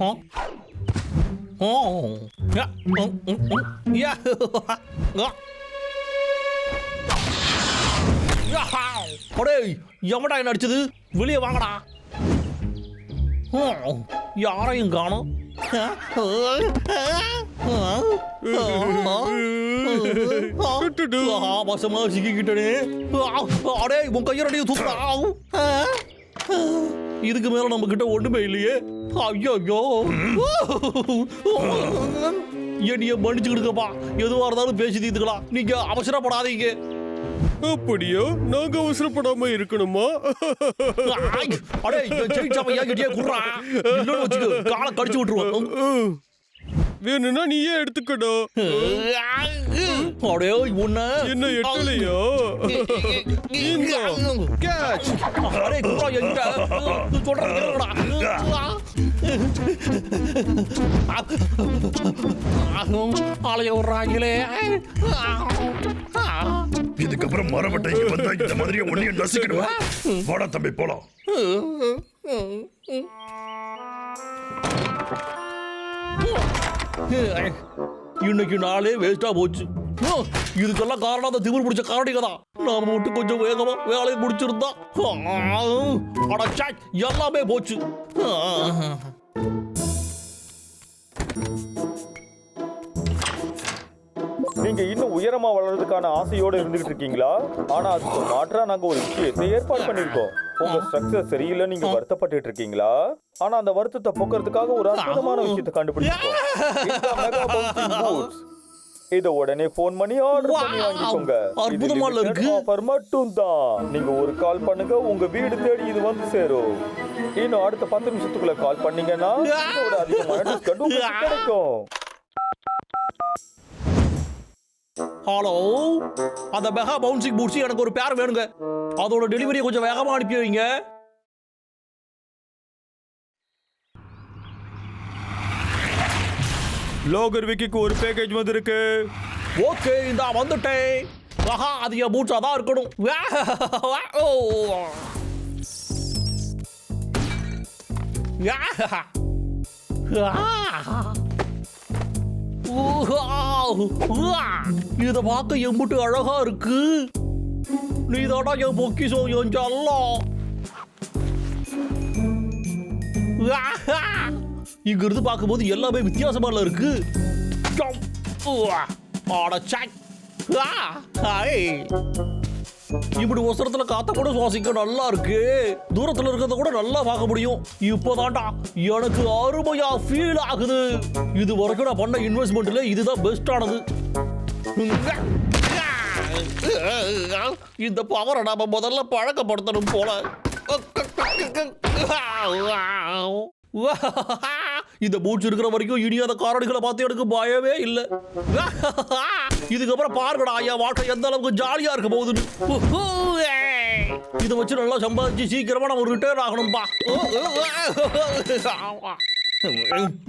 ஆ? ஓ யா, ம், ம், ம். யா, ஆ. அடேய் எவன்டா என்ன அடிச்சது? வெளியே வாங்கடா. Oh, யாரையும் காணும். ஆபாசமா சிக்கிக்கிட்டனே. அடே உன் கையரடியும் தூக்குறா இதுக்கு மேல நம்ம கிட்ட ஒண்ணுமே இல்லையே. ஐயோ ஐயோ என்னைய மன்னிச்சுக்கிடுங்கப்பா. எதுவா இருந்தாலும் பேசி தீர்த்துக்கலாம். நீங்க அவசரப்படாதீங்க. அப்படியா? நாங்க அவசரப்படாம இருக்கணுமா? அடே ஜெயிச்சாப்பையா கிட்டே குடுறா. காலை கடிச்சு விட்டுருவேன் வேணும்னா நீயே எடுத்துக்கடா. அடே உன்ன என்ன எட்டலையா? இந்தா. அடே குடுறா என்கிட்ட. சொல்றேன் கேளுடா. ஆளைய விடுறாங்களே இதுக்கப்புறம் மரவட்டை இங்க வந்தா இந்த மாதிரியே ஒன்னையும் நசுக்கிடுவேன் வாடா தம்பி போலாம். இன்னைக்கு நாளே வேஸ்டா போச்சு. இதுக்கெல்லாம் காரணம் அந்த திமிர் பிடிச்ச காரணிக தான். நாம மட்டும் கொஞ்சம் வேகமா வேலையை முடிச்சிருந்தா அடச்சா எல்லாமே போச்சு. நீங்க இன்னும் உயரமா வளர்றதுக்கான ஆசையோட இருந்துகிட்டு இருக்கீங்களா? ஆனா அதுக்கு மாற்றா நாங்க ஒரு விஷயத்தை ஏற்பாடு பண்ணிருக்கோம் உங்க ஸ்ட்ரக்சர் சரியில்லை நீங்க வருத்தப்பட்டுட்டு இருக்கீங்களா? ஆனா அந்த வருத்தத்தை போக்குறதுக்காக ஒரு அற்புதமான விஷயத்தை கண்டுபிடிச்சிருக்கோம். இத உடனே ஃபோன் பண்ணி ஆர்டர் பண்ணி! வாங்கிக்கோங்க. அற்புதமா இருக்கு. ஆஃபர் மட்டும் தான் நீங்க ஒரு கால் பண்ணுங்க உங்க வீடு தேடி இது வந்து சேரும். இன்னும் அடுத்த பத்து நிமிஷத்துக்குள்ள கால் பண்ணீங்கன்னா இதோட அதிகமான டிஸ்கவுண்ட் கிடைக்கும். ஹலோ அந்த மெகா பவுன்சிங் பூட்ஸ் எனக்கு ஒரு பேர் வேணுங்க. அதோட டெலிவரியை கொஞ்சம் வேகமா அனுப்பி வைங்க. லோகர் விக்கிக்கு ஒரு பேக்கேஜ் வந்திருக்கு ஓகே இந்த வந்துட்டேன் ஆஹா அது என் பூட்ஸாக தான் இருக்கணும் ஓ. யா. இத பார்க்க எம்புட்டு அழகா இருக்கு நீ தாடா என் பொக்கிசம் என் செல்லம் ஆஹா. இங்க இருந்து பார்க்கும்போது எல்லாமே வித்தியாசமாக இருக்கு. இப்படி ஒசரத்துல காத்த கூட சுவாசிக்க நல்லா இருக்கு. தூரத்துல இருக்கிறத கூட நல்லா பார்க்க முடியும். இப்போதான்டா எனக்கு அருமையா ஃபீல் ஆகுது. இது வரைக்கும் நான் பண்ண இன்வெஸ்ட்மெண்ட்ல இதுதான் பெஸ்டானது இந்த பவரை நாம முதல்ல பழக்கப்படுத்தணும் போல. இந்த மூச்சு இருக்கிற வரைக்கும் இனியாத காரணிகளை பார்த்து எனக்கு பயமே இல்லை. இதுக்கப்புறம் பாருங்கடா என் வாழ்க்கை எந்த அளவுக்கு ஜாலியா இருக்க போகுதுன்னு. இதை வச்சு நல்லா சம்பாதிச்சு சீக்கிரமா நம்ம ரிட்டையர் ஆகணும்பா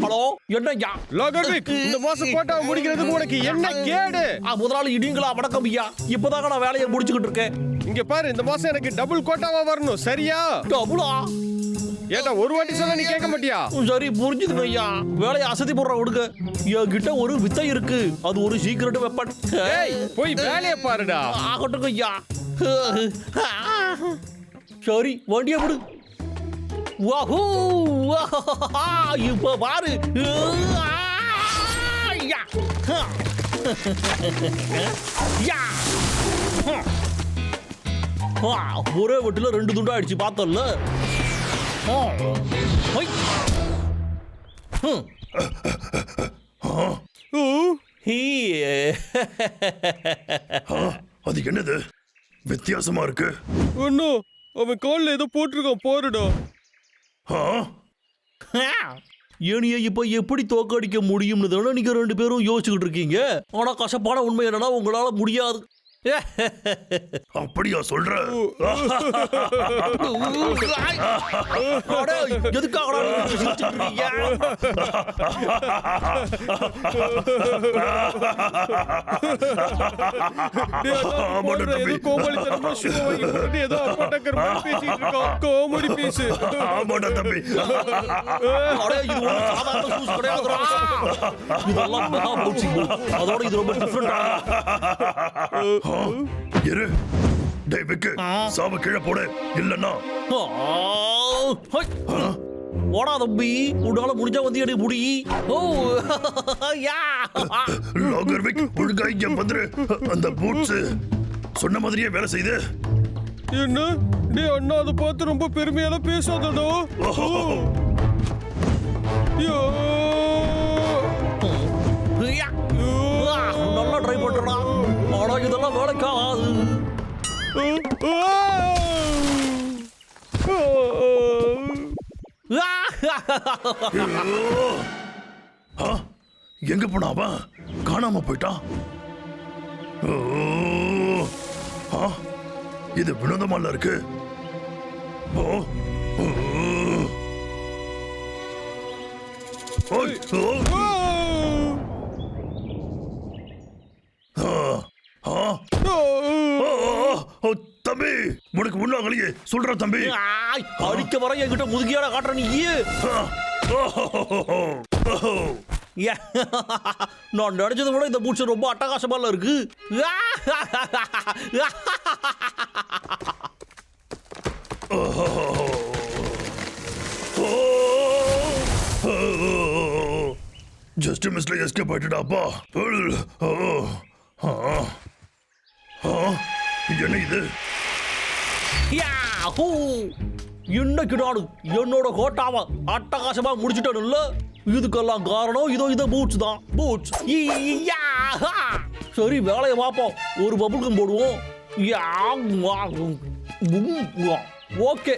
ஹலோ என்னய்யா லோகர்விக் இந்த மாசம் கோட்டாவை முடிக்கிறதுக்கு உனக்கு என்ன கேடு? முதலாளி நீங்களா வணக்கம் ஐயா. இப்பதாங்க நான் வேலையை முடிச்சுக்கிட்டு இருக்கேன். இங்க பாரு இந்த மாசம் எனக்கு டபுள் கோட்டாவா வரணும் சரியா? டபுளா ஏட்டா ஒரு வாட்டி சொன்னா நீ கேட்க மாட்டியா? சரி புரிஞ்சுதுங்க ஐயா. வேலையை அசதி போடுற விடுங்க. என்கிட்ட ஒரு வித்தை இருக்கு. அது ஒரு சீக்கிரட் வெப்பன் போய் வேலைய பாருடா. ஆகட்டும் ஐயா. சரி வண்டியை விடு. வாஹூ இப்ப பாரு. யா. ஒரே வெட்டுல ரெண்டு துண்டா அடிச்சு ஆ, அது என்னது? வித்தியாசமா இருக்கு. அண்ணா அவன் கால்ல ஏதோ போட்டிருக்கான் பாருடா. ஆ, ஏனிய இப்ப எப்படி தோக்கடிக்க முடியும்னு தானே நீங்க ரெண்டு பேரும் யோசிச்சுக்கிட்டு இருக்கீங்க? ஆனா கசப்பான உண்மை என்னன்னா உங்களால முடியாது. அப்படியா சொல்ற இருக்கான். Comedy piece. ஆமாடா தம்பி. இதெல்லாம். அதோட இது ரொம்ப ஆ. இரு. டேய் விக்கு சாவ கீழே போடு. இல்லன்னா. ஆ, ஹை. போடா தம்பி. உன்னால முடிஞ்சா வந்து எனக்கு முடி. ஓ. யா. லாகர் விக் ஒழுங்கா இங்க வந்துரு. அந்த பூட்ஸ் சொன்ன மாதிரியே வேலை செய்து. என்ன? டேய் அண்ணா அதை பார்த்து ரொம்ப பெருமையெல்லாம் பேசாதடா. ஐயோ. யா. நல்லா ட்ரை பண்றா ஆனா இதெல்லாம் வேலைக்காது ஆ, எங்க போனா அவன்? காணாம போயிட்டான் ஓ, ஆ, இது வினோதமால இருக்கு? ஓ, ஓ. ஓய், ஓ, ஆ, ஆ, ஓ, ஓ, ஓ, தம்பி. உனக்கு முன்னாங்களையே சொல்ற தம்பி. அடிக்க வர என்கிட்ட முதுகியாட காட்டுற நீ ஆ. நான் நினைச்சதை விட இந்த பூச்சி ரொம்ப அட்டகாசமால இருக்கு. ஜஸ்ட் மிஸ்ல எஸ்கேப் ஆயிட்டுடாப்பா என்ன இது? யாஹூ! இன்னைக்கு நாடு என்னோட கோட்டாவ அட்டகாசமா முடிச்சிட்டேன்ல. இதுக்கெல்லாம் காரணம் இதோ இதோ பூட்ஸ் தான். பூட்ஸ் சரி வேலையை பார்ப்போம். ஒரு பபுள்கம் போடுவோம். ஓகே.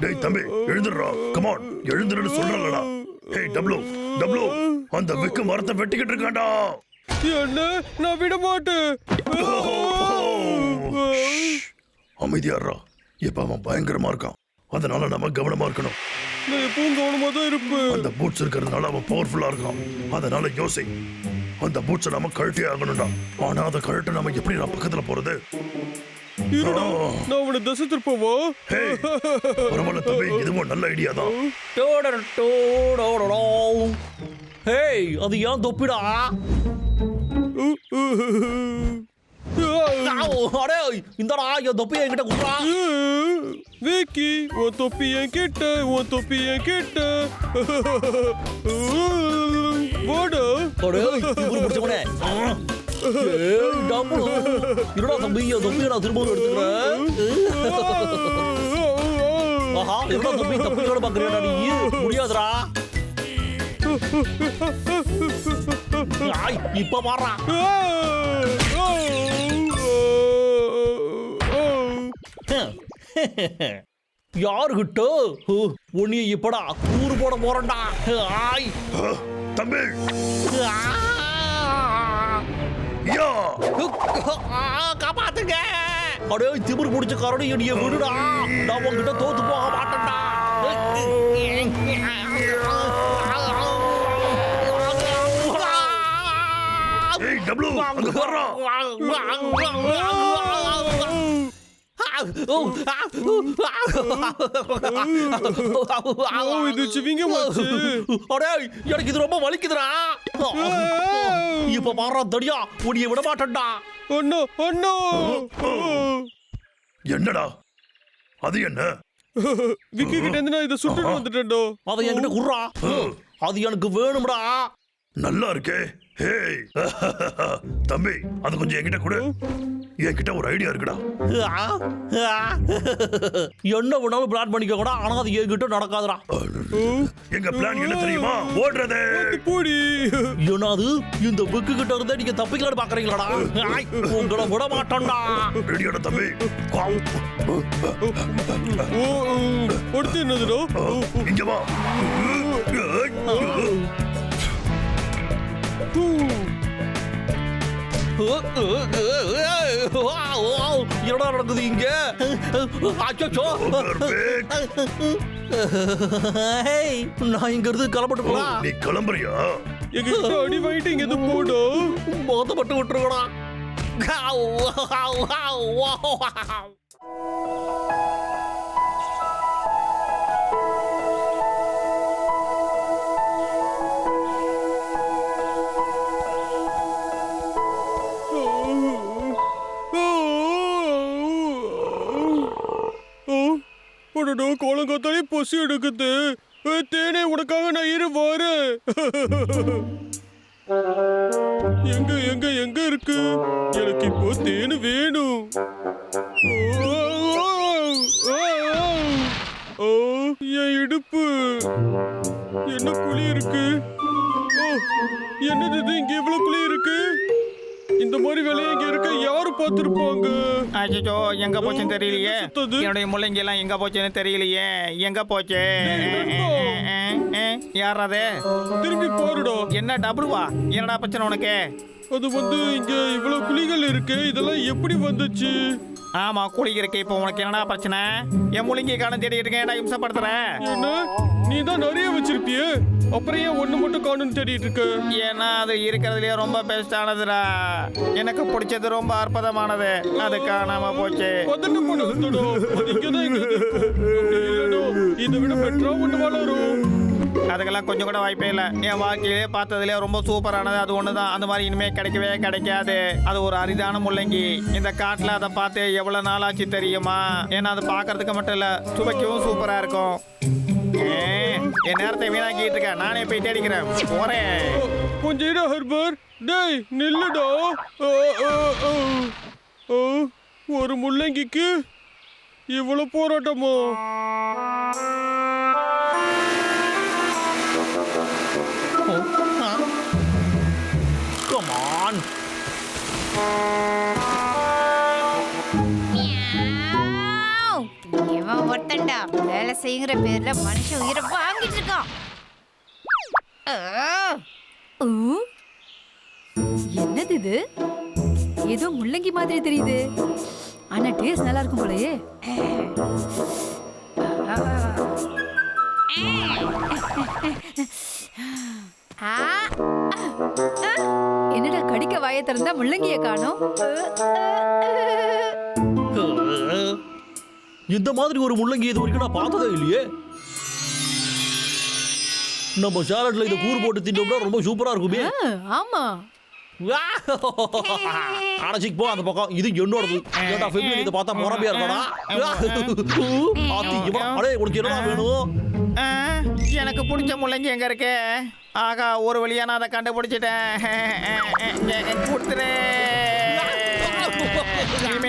டேய் தம்பி எழுந்துடுறா. கமான் எழுந்துடுன்னு சொல்றலடா ஹேய் டப்ளு டப்ளு அந்த விக்கு மரத்தை வெட்டிக்கிட்டு இருக்கான்டா. என்ன? நான் விட மாட்டேன். அமைதியாடுறா இப்ப அவன் பயங்கரமா இருக்கான். அதனால நம்ம கவனமா இருக்கணும். நான் எப்பவும் கவனமா தான் இருப்பேன். அந்த பூட்ஸ் இருக்கிறதுனால அவன் பவர்ஃபுல்லா இருக்கான். அதனால யோசி. அந்த பூட்ஸை நம்ம கழட்டியே ஆகணும்டா. ஆனா அதை கழட்ட நம்ம எப்படி நான் பக்கத்துல போறது? இருடா. நான் அவனை தசை திருப்பவா? பரவாயில்ல தம்பி இதுவும் நல்ல ஐடியா தான். டோடர டோடோடோ. ஹேய் அது ஏன் தொப்பிடா? அடே இந்தடா என் தொப்பியை என்கிட்ட குடுறா. விக்கி உன் தொப்பி என் கிட்ட உன் தொப்பி என் கிட்ட பிடிச்சவனே இருடா தம்பி என் தொப்பியை நான் திரும்பவும் எடுத்துக்கிறேன் ஆஹா எவ்வளோ தம்பி தப்பியோட பாக்குறியா நீ? முடியாதுடா. இப்ப மாறா யாருகிட்ட? உன்னைய இப்படா கூறு போட போறேன்டா. ஆய். தம்பி! யா! காப்பாத்துங்க. அடே திமிரு பிடிச்ச கரடி என்னைய விடுடா. நான் உன்கிட்ட தோத்து போக மாட்டேன்டா. ஏய் டப்ளு அங்க பாருடா. இது சிவிங்கமாச்சு. அடே எனக்கு இது ரொம்ப வலிக்குதுடா இப்ப மாறா தடியா உன்னைய விட மாட்டேன்டா அண்ணா அண்ணா என்னடா? அது என்ன விக்கி கிட்ட இருந்து நான் இதை சுட்டுட்டு வந்துட்டேன்டா. அதை என்கிட்ட குடுறா அது எனக்கு வேணும்டா. நல்லா இருக்கே. ஹேய் தம்பி அது கொஞ்சம் என்கிட்ட கொடு என்கிட்ட ஒரு ஐடியா இருக்குடா என்ன வேணாலும் பிளான் பண்ணிக்க கூட ஆனா அது என்கிட்ட நடக்காதுடா எங்க பிளான் என்ன தெரியுமா ஓடுறது போடி என்னது இந்த புக்கு கிட்ட இருந்தா நீங்க தப்பிக்கலான்னு பாக்குறீங்களாடா உங்களை விட மாட்டோம்டா ரெடியான தம்பி ஓ அடுத்து என்னதுடா இங்க வா. என்னடா நடக்குது இங்க? அச்சோ நான் இங்க இருந்து கிளம்பட்டுங்களா நீ கிளம்புறியா? எங்க அடி வாங்கிட்டு இங்க எது போடா. மோதப்பட்டு விட்டுருக்கடா உடனே கோலங்காத்தாலே பசி எடுக்குது. தேனே உனக்காக நான் இரு வரேன் எங்க எங்க எங்க இருக்கு? எனக்கு இப்போ தேனு வேணும். ஓ, ஓ, என் இடுப்பு. என்ன குழி இருக்கு? என்னது இங்க இவ்வளவு குழி இருக்கு? யாரு பார்த்திருப்பாங்க அச்சோ எங்க போச்சுன்னு தெரியலையே. என்னுடைய முள்ளங்கி எல்லாம் எங்க போச்சுன்னு தெரியலையே. எங்க போச்சு? யார் அது? திரும்பி பாருடா என்ன டபுள்வா? என்னடா பிரச்சனை உனக்கு? அது வந்து இங்க இவ்வளவு குழிகள் இருக்கு இதெல்லாம் எப்படி வந்துச்சு? ஆமா குளிக்கிறக்கு இப்போ உனக்கு என்னடா பிரச்சனை? என் முள்ளங்கி காலம் தேடிட்டு இருக்கேன் இம்சப்படுத்துறேன் நீ தான் நிறைய வச்சிருப்பியே. அப்புறம் ஏன் ஒண்ணு மட்டும் காணும்னு தேடிட்டு இருக்க ஏன்னா அது இருக்கிறதுலயே ரொம்ப பெஸ்டானதுடா. எனக்கு பிடிச்சது ரொம்ப அற்புதமானது. அது காணாம போச்சு. பதட்டு இல்லைடா, இதை விட பெட்டரா ஒண்ணு வளரும். அதுக்கெல்லாம் கொஞ்சம் கூட வாய்ப்பே இல்லை. என் வாழ்க்கையிலே பார்த்ததுலேயே ரொம்ப சூப்பரானது. அது ஒன்று தான் அந்த மாதிரி இனிமேல் கிடைக்கவே கிடைக்காது. அது ஒரு அரிதான முள்ளங்கி. இந்த காட்டில் அதை பார்த்து எவ்வளோ நாளாச்சு தெரியுமா? ஏன்னா அது பார்க்கறதுக்கு மட்டும் இல்லை சுவைக்கவும் சூப்பராக இருக்கும். என் நேரத்தை வீணாக்கிட்டு இருக்கேன் நானே போய் தேடிக்கிறேன். போறேன் கொஞ்சம் இரு ஹர்பர். டேய் நில்லுடா. ஒரு முள்ளங்கிக்கு இவ்வளவு போராட்டமா? Come on meow. ஒருத்தன்டா வேலை செய்யுங்கிற பேர்ல மனுஷன் உயிரை வாங்கிட்டு இருக்கான். என்னது இது? ஏதோ முள்ளங்கி மாதிரி தெரியுது. ஆனா டேஸ்ட் நல்லா இருக்கும் போலயே. என்னடா கடிக்க வாயை திறந்தா முள்ளங்கிய காணோம்? இந்த மாதிரி ஒரு முள்ளங்கி இது வரைக்கும் நான் பார்த்ததே இல்லையே. நம்ம சாலட்ல இதை கூறு போட்டு தின்னோம்னா ரொம்ப சூப்பரா இருக்குமே. ஆமா. அடைச்சிக்கு போ அந்த பக்கம். இது என்னோடது. இதை பார்த்தா முறமையா இருக்கடா? ஆத்தி இவன் அடே உனக்கு என்னடா வேணும்? எனக்கு பிடிச்ச முள்ளங்கி எங்க இருக்கு? ஆகா ஒரு வழியா நான் அதை கண்டுபிடிச்சிட்டேன். கொடுத்துரு. இனிமே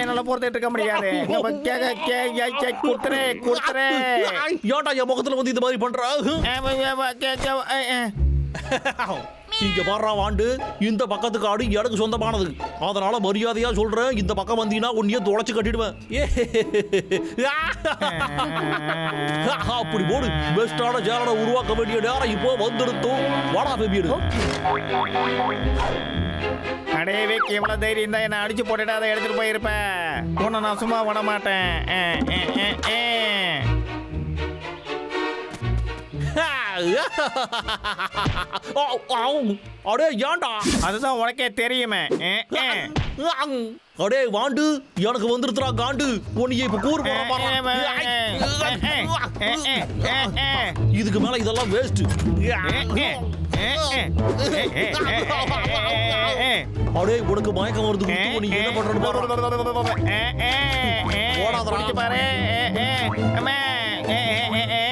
என்னால பொறுத்துட்டு இருக்க முடியாது. கொடுத்துரு கொடுத்துரு ஏன்டா என் முகத்துல வந்து இந்த மாதிரி பண்றா? இங்க வர்ற வாண்டு இந்த பக்கத்து காடு எனக்கு சொந்தமானது. அதனால மரியாதையா சொல்றேன். இந்த பக்கம் வந்தீங்கன்னா உன்னையே தொலைச்சு கட்டிடுவேன். அப்படி போடு. பெஸ்டான சேலனை உருவாக்க வேண்டிய நேரம் இப்போ வந்துடுத்தோம். வாடா பெபியடு அடே வேக் எவ்வளவு தைரியம் தான் என்ன அடிச்சு போட்டுட்டு அதை எடுத்துட்டு போயிருப்பேன். உன்னை நான் சும்மா விட மாட்டேன். அடே ஏன்டா அதுதான் உனக்கே தெரியுமே அடே வாண்டு எனக்கு வந்துருத்துறா காண்டு உன்னைய இப்ப கூறு இதுக்கு மேல இதெல்லாம் வேஸ்ட் அடே உனக்கு மயக்கம் வருது நீ என்ன பண்றன்னு பாரு போடாதடா. குடிச்சு பாரு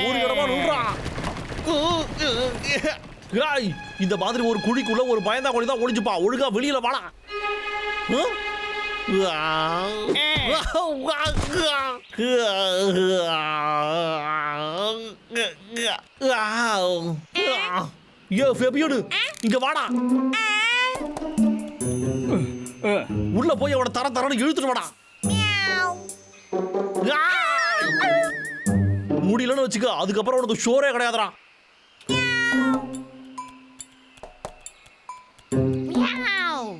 ஒரு இடமா நின்றா ஏய், இந்த மாதிரி ஒரு குழிக்குள்ள ஒரு பயந்தா கோழி தான் ஒளிஞ்சுப்பா. ஒழுங்கா வெளியில வாடா. ஆ? ஏ ஃபெபியோடு இங்க வாடா. உள்ள போய் அவன தர தரன்னு இழுத்துட்டு வாடா. முடியலன்னு வச்சுக்க அதுக்கப்புறம் உனக்கு ஷோரே கிடையாதுடா.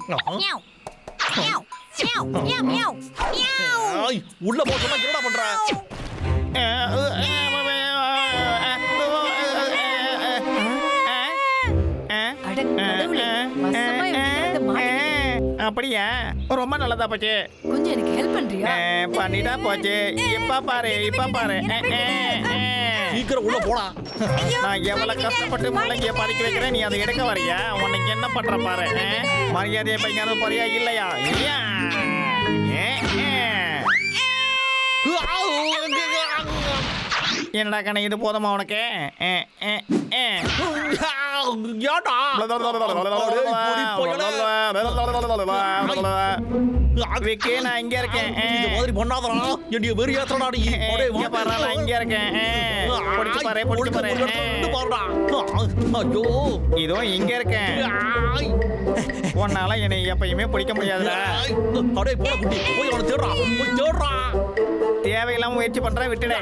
மியாவ் உள்ள போ சொன்னா என்னடா அப்படியா ரொம்ப நல்லதா போச்சு கொஞ்சம் எனக்கு ஹெல்ப் பண்றியா பண்ணிட்டா போச்சு இப்ப பாரு இப்ப பாரு சீக்கிரம் உள்ள போடா. நான் எவ்வளவு கஷ்டப்பட்டு முள்ளங்கிய பறிக்க வைக்கிறேன் நீ அதை எடுக்க வரியா? உனக்கு என்ன பண்ற பாரு? மரியாதையை பையன் போறியா இல்லையா? அஹ். என்னடா கண்ணு இது போதுமா உனக்கு. ஏன்டா விக்கி, நான் இங்க இருக்கேன் இந்த மாதிரி பண்ணாதடா என்னைய வெறி ஏத்தடா நீ அடே, இங்க பாரு நான் இங்க இருக்கேன் பிடிச்சு பாரு பிடிச்சு. பாருடா ஐயோ இதோ இங்க இருக்கேன். உன்னால என்னை எப்பயுமே பிடிக்க முடியாதுடா. அடே போடா குட்டி போய் அவனை தேடுறா போய் தேடுறா தேவையில்லாம முயற்சி பண்ற விட்டுடு.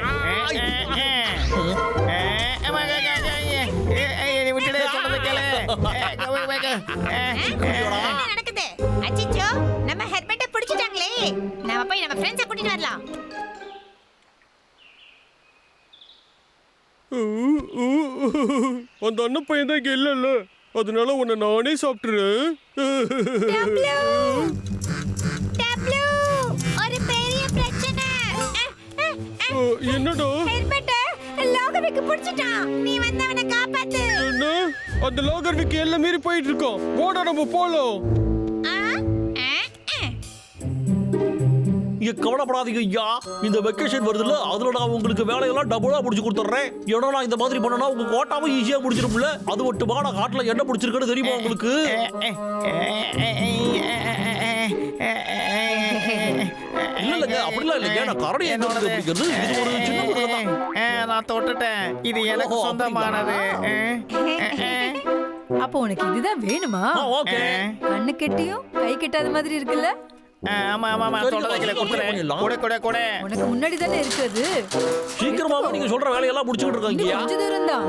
விட்டுடு சொல்றது கேளு பிடிச்சிட்டாங்களே நம்ம போய் நம்ம ஃப்ரெண்ட்ஸை கூட்டிட்டு வரலாம். அந்த அண்ணன் பையன் தான் இங்க இல்லைல்ல. அதனால உன்னை நானே சாப்பிட்டுறேன். ஒரு பெரிய பிரச்சனை. என்னடா? ஹெல்மெட்டை லாகவிக்கு பிடிச்சிட்டான். நீ வந்து அவனை காப்பாத்து. என்ன? அந்த லாகர் விக்கி எல்லாம் மீறி போயிட்டு இருக்கோம் ஓட நம்ம போலாம். இங்க கவலைப்படாதீங்க ஐயா. இந்த வெக்கேஷன் வருதுல்ல அதுல நான் உங்களுக்கு வேலையெல்லாம் டபுளா முடிச்சு கொடுத்துட்றேன் ஏன்னா நான் இந்த மாதிரி பண்ணனா உங்க கோட்டாவும் ஈஸியா முடிச்சிரும்ல அது மட்டுமா நான் காட்டுல என்ன பிடிச்சிருக்குன்னு தெரியுமா உங்களுக்கு? இல்ல இல்லங்க அப்படிலாம் இல்லைங்க. நான் கரடி எங்க பிடிக்கிறது இது ஒரு சின்ன தான். நான் தொட்டுட்டேன். இது எனக்கு சொந்தமானது. அப்போ உனக்கு இதுதான் வேணுமா? கண்ணு கெட்டியும் கை கெட்டாத மாதிரி இருக்குல்ல? ஆமா ஆமா ஆமா சொல்றதை கேளு, கொடுத்துறேன். கூட கூட கூட உனக்கு முன்னாடி தானே இருக்குது சீக்கிரமாவே நீங்க சொல்ற வேலையெல்லாம் முடிச்சுக்கிட்டு இருக்காங்க கொஞ்ச தூரம் தான்.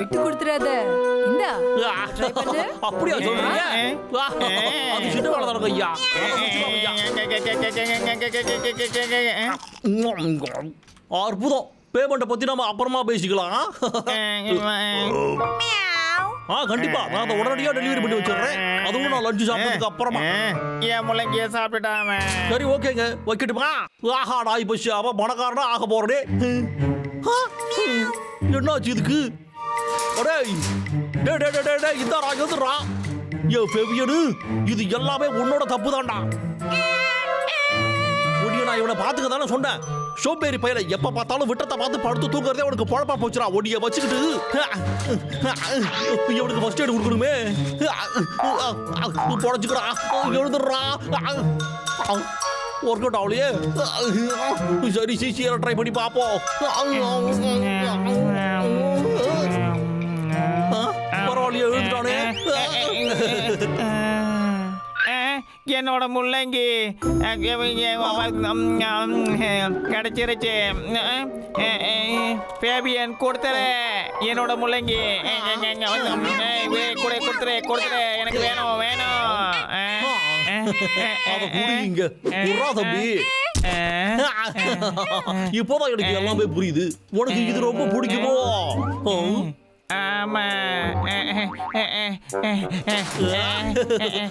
விட்டு கொடுத்துறாத இந்தா. அப்படியா சொல்றீங்க. அது சின்ன வேலை ஐயா ஐயா அற்புதம் பேமெண்ட்டை பத்தி நம்ம அப்புறமா பேசிக்கலாம் ஆ கண்டிப்பா. நான் அதை உடனடியா டெலிவரி பண்ணி வச்சிடுறேன். அதுவும் நான் லஞ்சு சாப்பிட்டதுக்கு அப்புறமா. ஏன் முள்ளங்கிய சாப்பிட்டுட்டாம சரி ஓகேங்க. வைக்கட்டுமா? ஆஹா நாய் பசி. அவன் பணக்காரனா ஆக போறனே. ஆ, என்னாச்சு இதுக்கு? அடேய். டேய் டேய் டேய், டேய் டேய் இந்த ரா எதுரா ஏ ஃபெவியனு இது எல்லாமே உன்னோட தப்பு தான்டா நான் இவனை பாத்துக்க தானே சொன்னேன். சோம்பேறி பையல எப்ப பார்த்தாலும் விட்டத்தை பார்த்து படுத்து தூங்குறதே உனக்கு பொழப்பா போச்சுடா. ஒடிய வச்சுக்கிட்டு. இவனுக்கு ஃபர்ஸ்ட் எய்டு கொடுக்கணுமே. பொழைச்சுக்கிறா எழுதுறா. ஒர்க் அவுட் ஆகலையே. சரி சிசியரை ட்ரை பண்ணி பார்ப்போம். என்னோட முள்ளங்கி கிடைச்சிருச்சு. பேபியன் கொடுத்துரு என்னோட முள்ளங்கி. கூட கொடுத்துரு கொடுத்துரு. எனக்கு வேணும் வேணும். இப்போதான் எனக்கு எல்லாமே புரியுது. உனக்கு இது ரொம்ப பிடிக்குமோ? ஆமா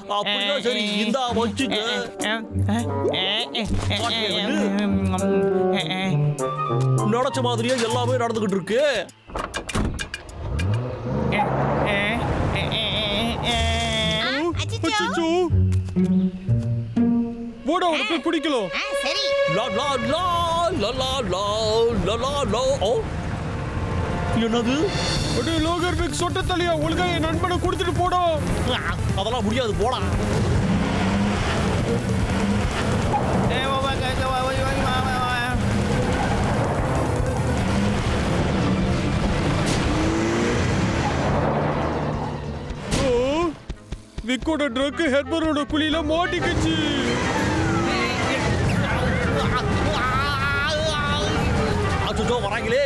அப்படின்னா சரி இந்தா வச்சுக்க நினைச்ச மாதிரியே எல்லாமே நடந்துகிட்டு இருக்கு ஓட உனக்கு லா லா லா லா லா லா லா லா லா ஓ என்னது? டேய் லோகர் பிக் சொட்ட தலையா ஒழுங்கா என் நண்பனை கொடுத்துட்டு போடா. அதெல்லாம் முடியாது போடா. விக்கோட ட்ரக் ஹெர்பரோட குழியில மாட்டிக்கிச்சு. அச்சோ வராங்களே.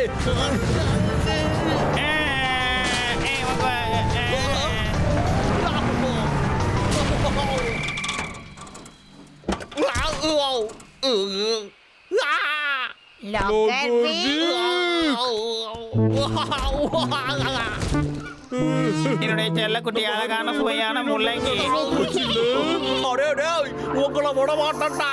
Lột cái ví என்னுடைய செல்ல குட்டி அழகான சுவையான முள்ளங்கி அடே அடே உங்களை விட மாட்டேன்டா